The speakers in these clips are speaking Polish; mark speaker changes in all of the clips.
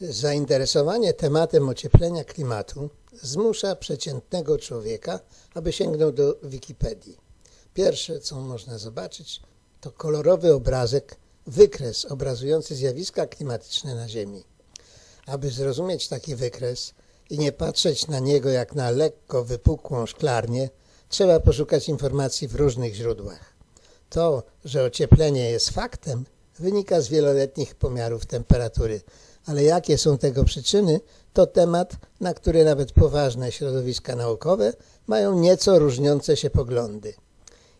Speaker 1: Zainteresowanie tematem ocieplenia klimatu zmusza przeciętnego człowieka, aby sięgnął do Wikipedii. Pierwsze, co można zobaczyć, to kolorowy obrazek, wykres obrazujący zjawiska klimatyczne na Ziemi. Aby zrozumieć taki wykres i nie patrzeć na niego jak na lekko wypukłą szklarnię, trzeba poszukać informacji w różnych źródłach. To, że ocieplenie jest faktem, wynika z wieloletnich pomiarów temperatury, ale jakie są tego przyczyny, to temat, na który nawet poważne środowiska naukowe mają nieco różniące się poglądy.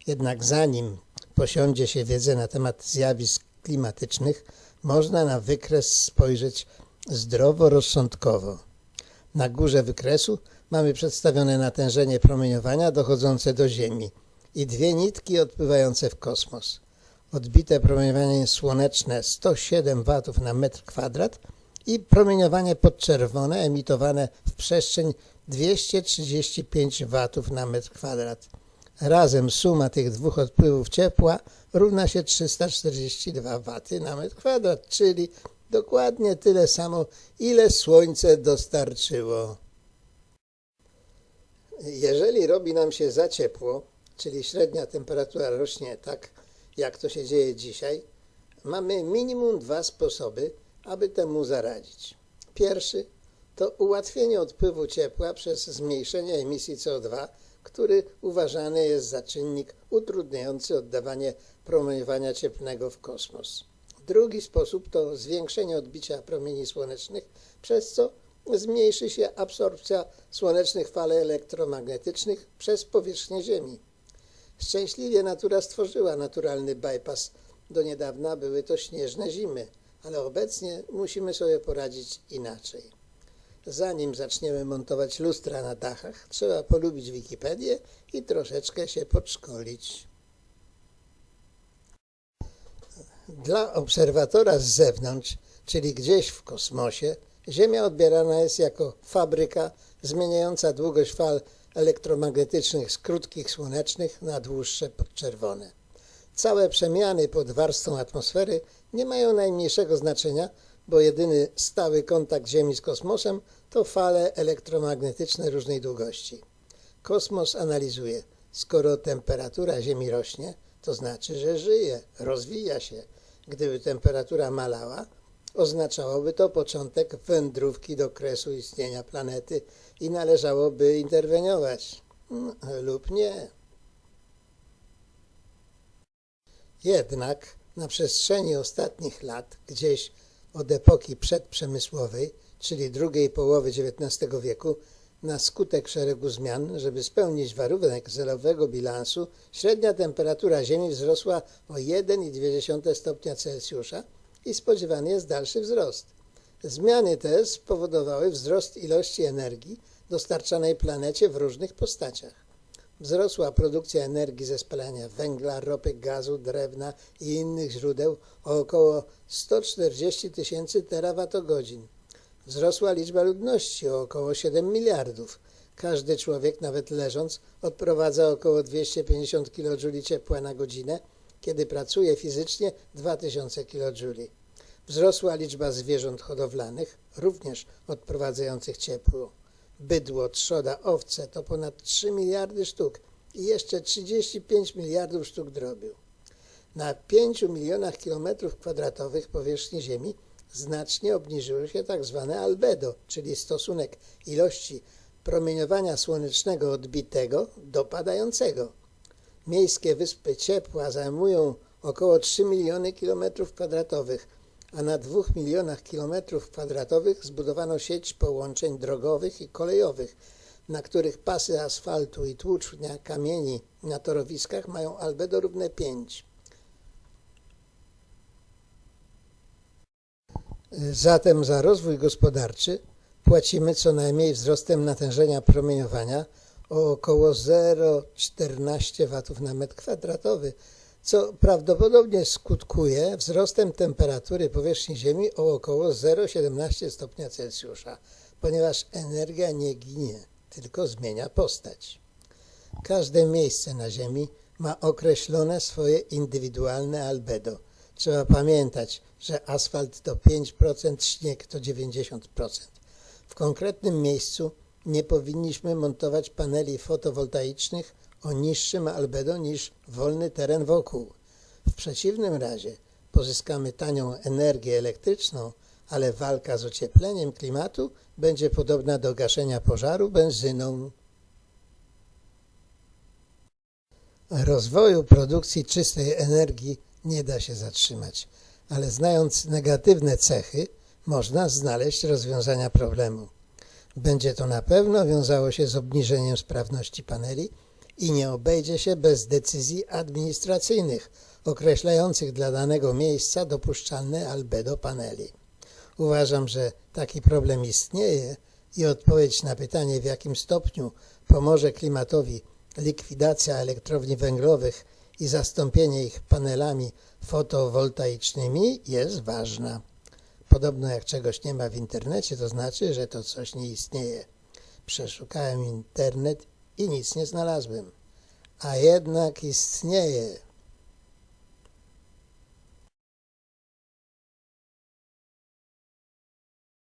Speaker 1: Jednak zanim posiądzie się wiedzę na temat zjawisk klimatycznych, można na wykres spojrzeć zdroworozsądkowo. Na górze wykresu mamy przedstawione natężenie promieniowania dochodzące do Ziemi i dwie nitki odpływające w kosmos. Odbite promieniowanie słoneczne 107 W na metr kwadrat i promieniowanie podczerwone emitowane w przestrzeń 235 W na metr kwadrat. Razem suma tych dwóch odpływów ciepła równa się 342 W na metr kwadrat, czyli dokładnie tyle samo, ile Słońce dostarczyło. Jeżeli robi nam się za ciepło, czyli średnia temperatura rośnie tak, jak to się dzieje dzisiaj, mamy minimum dwa sposoby, aby temu zaradzić. Pierwszy to ułatwienie odpływu ciepła przez zmniejszenie emisji CO2, który uważany jest za czynnik utrudniający oddawanie promieniowania cieplnego w kosmos. Drugi sposób to zwiększenie odbicia promieni słonecznych, przez co zmniejszy się absorpcja słonecznych fal elektromagnetycznych przez powierzchnię Ziemi. Szczęśliwie natura stworzyła naturalny bypass. Do niedawna były to śnieżne zimy, ale obecnie musimy sobie poradzić inaczej. Zanim zaczniemy montować lustra na dachach, trzeba polubić Wikipedię i troszeczkę się podszkolić. Dla obserwatora z zewnątrz, czyli gdzieś w kosmosie, Ziemia odbierana jest jako fabryka zmieniająca długość fal elektromagnetycznych z krótkich słonecznych na dłuższe podczerwone. Całe przemiany pod warstwą atmosfery nie mają najmniejszego znaczenia, bo jedyny stały kontakt Ziemi z kosmosem to fale elektromagnetyczne różnej długości. Kosmos analizuje, skoro temperatura Ziemi rośnie, to znaczy, że żyje, rozwija się. Gdyby temperatura malała, oznaczałoby to początek wędrówki do kresu istnienia planety i należałoby interweniować. No, lub nie. Jednak na przestrzeni ostatnich lat, gdzieś od epoki przedprzemysłowej, czyli drugiej połowy XIX wieku, na skutek szeregu zmian, żeby spełnić warunek zelowego bilansu, średnia temperatura Ziemi wzrosła o 1,2 stopnia Celsjusza i spodziewany jest dalszy wzrost. Zmiany te spowodowały wzrost ilości energii dostarczanej planecie w różnych postaciach. Wzrosła produkcja energii ze spalania węgla, ropy, gazu, drewna i innych źródeł o około 140 tysięcy terawatogodzin. Wzrosła liczba ludności o około 7 miliardów. Każdy człowiek, nawet leżąc, odprowadza około 250 kJ ciepła na godzinę, kiedy pracuje fizycznie 2000 kJ. Wzrosła liczba zwierząt hodowlanych, również odprowadzających ciepło. Bydło, trzoda, owce to ponad 3 miliardy sztuk i jeszcze 35 miliardów sztuk drobiu. Na 5 milionach kilometrów kwadratowych powierzchni Ziemi znacznie obniżyło się tak zwane albedo, czyli stosunek ilości promieniowania słonecznego odbitego do padającego. Miejskie wyspy ciepła zajmują około 3 miliony kilometrów kwadratowych, a na 2 milionach kilometrów kwadratowych zbudowano sieć połączeń drogowych i kolejowych, na których pasy asfaltu i tłucznia kamieni na torowiskach mają albedo równe 5. Zatem za rozwój gospodarczy płacimy co najmniej wzrostem natężenia promieniowania o około 0,14 W na metr kwadratowy, co prawdopodobnie skutkuje wzrostem temperatury powierzchni Ziemi o około 0,17 stopnia Celsjusza, ponieważ energia nie ginie, tylko zmienia postać. Każde miejsce na Ziemi ma określone swoje indywidualne albedo, Trzeba pamiętać, że asfalt to 5%, śnieg to 90%. W konkretnym miejscu nie powinniśmy montować paneli fotowoltaicznych o niższym albedo niż wolny teren wokół. W przeciwnym razie pozyskamy tanią energię elektryczną, ale walka z ociepleniem klimatu będzie podobna do gaszenia pożaru benzyną. Rozwoju produkcji czystej energii nie da się zatrzymać, ale znając negatywne cechy, można znaleźć rozwiązania problemu. Będzie to na pewno wiązało się z obniżeniem sprawności paneli i nie obejdzie się bez decyzji administracyjnych określających dla danego miejsca dopuszczalne albedo paneli. Uważam, że taki problem istnieje i odpowiedź na pytanie, w jakim stopniu pomoże klimatowi likwidacja elektrowni węglowych i zastąpienie ich panelami fotowoltaicznymi jest ważna. Podobno jak czegoś nie ma w internecie, to znaczy, że to coś nie istnieje. Przeszukałem internet i nic nie znalazłem. A jednak istnieje.